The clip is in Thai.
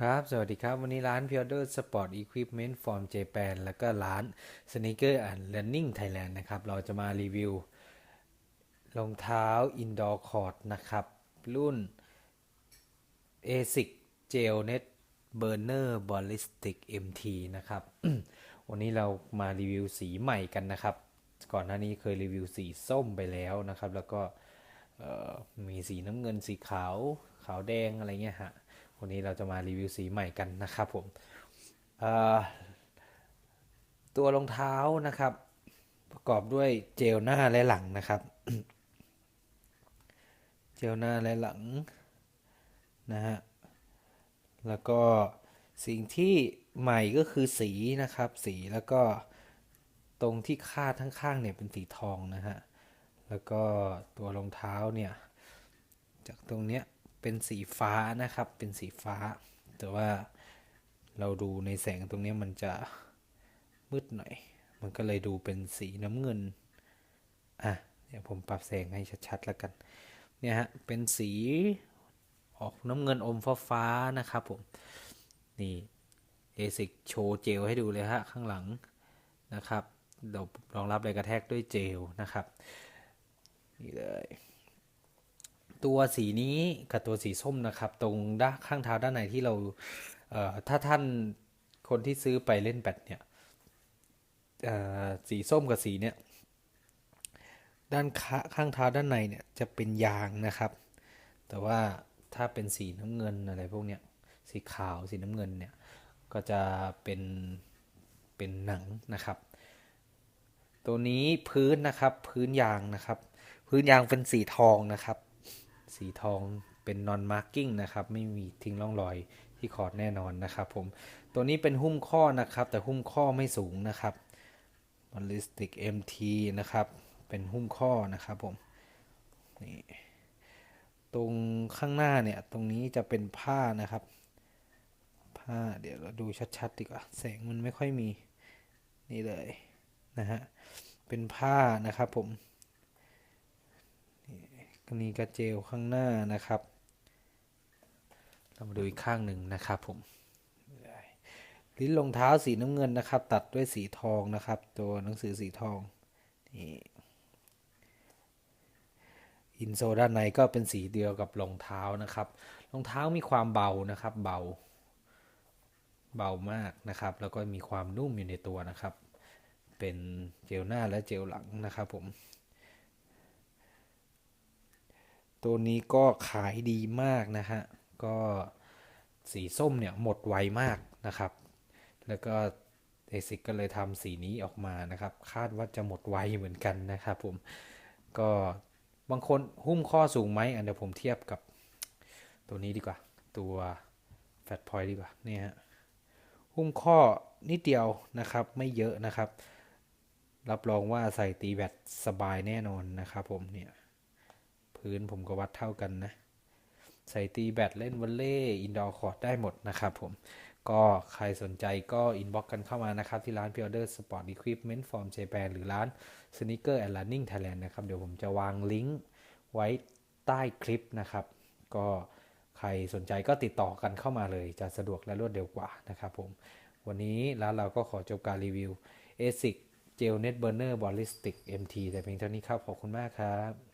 ครับ สวัสดีครับ วันนี้ร้าน p ิ o เ e r Sport Equipment from Japan แล้วก็ร้าน Sneaker and Running Thailand นะครับ เราจะมารีวิวรองเท้า Indoor Court นะครับ รุ่น ASIC Gel Net Burner Ballistic MT นะครับ วันนี้เรามารีวิวสีใหม่กันนะครับ ก่อนหน้านี้เคยรีวิวสีส้มไปแล้วนะครับ แล้วก็มีสีน้ำเงินสีขาว ขาวแดงอะไรเงี้ยฮะ วันนี้เราจะมารีวิวสีใหม่กันนะครับผมตัวรองเท้านะครับ ประกอบด้วยเจลหน้าและหลังนะครับ เจลหน้าและหลังนะฮะแล้วก็สิ่งที่ใหม่ก็คือสีนะครับ สีแล้วก็ตรงที่คาดข้างๆเนี่ยเป็นสีทองนะฮะแล้วก็ตัวรองเท้าเนี่ยจากตรงเนี้ย เป็นสีฟ้านะครับ เป็นสีฟ้า แต่ว่าเราดูในแสงตรงนี้มันจะมืดหน่อย มันก็เลยดูเป็นสีน้ำเงิน อะ เดี๋ยวผมปรับแสงให้ชัดๆแล้วกัน เนี่ยฮะ เป็นสีออกน้ำเงินอมฟ้าฟานะครับผม นี่เอซิกโชว์เจลให้ดูเลยฮะ ข้างหลังนะครับเดี๋ยวรองรับแรงกระแทกด้วยเจลนะครับ นี่เลย ตัวสีนี้กับตัวสีส้มนะครับ ตรงด้านข้างเท้าด้านในที่เราเอ่อถ้าท่านคนที่ซื้อไปเล่นแบดเนี่ยสีส้มกับสีเนี่ยด้านข้างเท้าด้านในเนี่ยจะเป็นยางนะครับ แต่ว่าถ้าเป็นสีน้ำเงินอะไรพวกเนี้ยสีขาวสีน้ำเงินเนี่ยก็จะเป็นเป็นหนังนะครับ ตัวนี้พื้นนะครับพื้นยางนะครับ พื้นยางเป็นสีทองนะครับ สีทองเป็น non marking นะครับ ไม่มีทิ้งร่องรอยที่คอร์ดแน่นอนนะครับผม ตัวนี้เป็นหุ้มข้อนะครับ แต่หุ้มข้อไม่สูงนะครับ ballistic mt นะครับ เป็นหุ้มข้อนะครับผม นี่ ตรงข้างหน้าเนี่ย ตรงนี้จะเป็นผ้านะครับ ผ้า เดี๋ยวเราดูชัดๆดีกว่า แสงมันไม่ค่อยมี นี่เลยนะฮะ เป็นผ้านะครับผม นีกระเจลข้างหน้านะครับ เรามาดูอีกข้างหนึ่งนะครับผมลิ้นรองเท้าสีน้ำเงินนะครับ ตัดด้วยสีทองนะครับ ตัวหนังสือสีทองนี่อินโซด้านในก็เป็นสีเดียวกับรองเท้านะครับรองเท้ามีความเบานะครับเบา เบามากนะครับ แล้วก็มีความนุ่มอยู่ในตัวนะครับ เป็นเจลหน้าและเจลหลังนะครับผม ตัวนี้ก็ขายดีมากนะฮะ ก็สีส้มเนี่ยหมดไวมากนะครับ แล้วก็เอซิกก็เลยทำสีนี้ออกมานะครับ คาดว่าจะหมดไวเหมือนกันนะครับผม ก็บางคนหุ้มข้อสูงไหมอันเดี๋ยวผมเทียบกับตัวนี้ดีกว่า ตัวแฟตพอยต์ดีกว่านี่ฮะ หุ้มข้อนิดเดียวนะครับ ไม่เยอะนะครับ รับรองว่าใส่ตีแบตสบายแน่นอนนะครับผมเนี่ย พื้นผมก็วัดเท่ากันนะ ใส่ตีแบตเล่นวอลเล่อินดอร์คอร์ดได้หมดนะครับผม ก็ใครสนใจก็อินบ็อกกันเข้ามานะครับ ที่ร้าน p อ o เ e r Sport Equipment from Japan หรือร้าน Sneaker and Running Thailand นะครับ เดี๋ยวผมจะวางลิงก์ไว้ใต้คลิปนะครับ ก็ใครสนใจก็ติดต่อกันเข้ามาเลย จะสะดวกและรวดเร็วกว่านะครับผม วันนี้ร้านเราก็ขอจบการรีวิว ASIC Gel Net Burner Ballistic MT แต่เพียงเท่านี้ครับ ขอบคุณมากครับ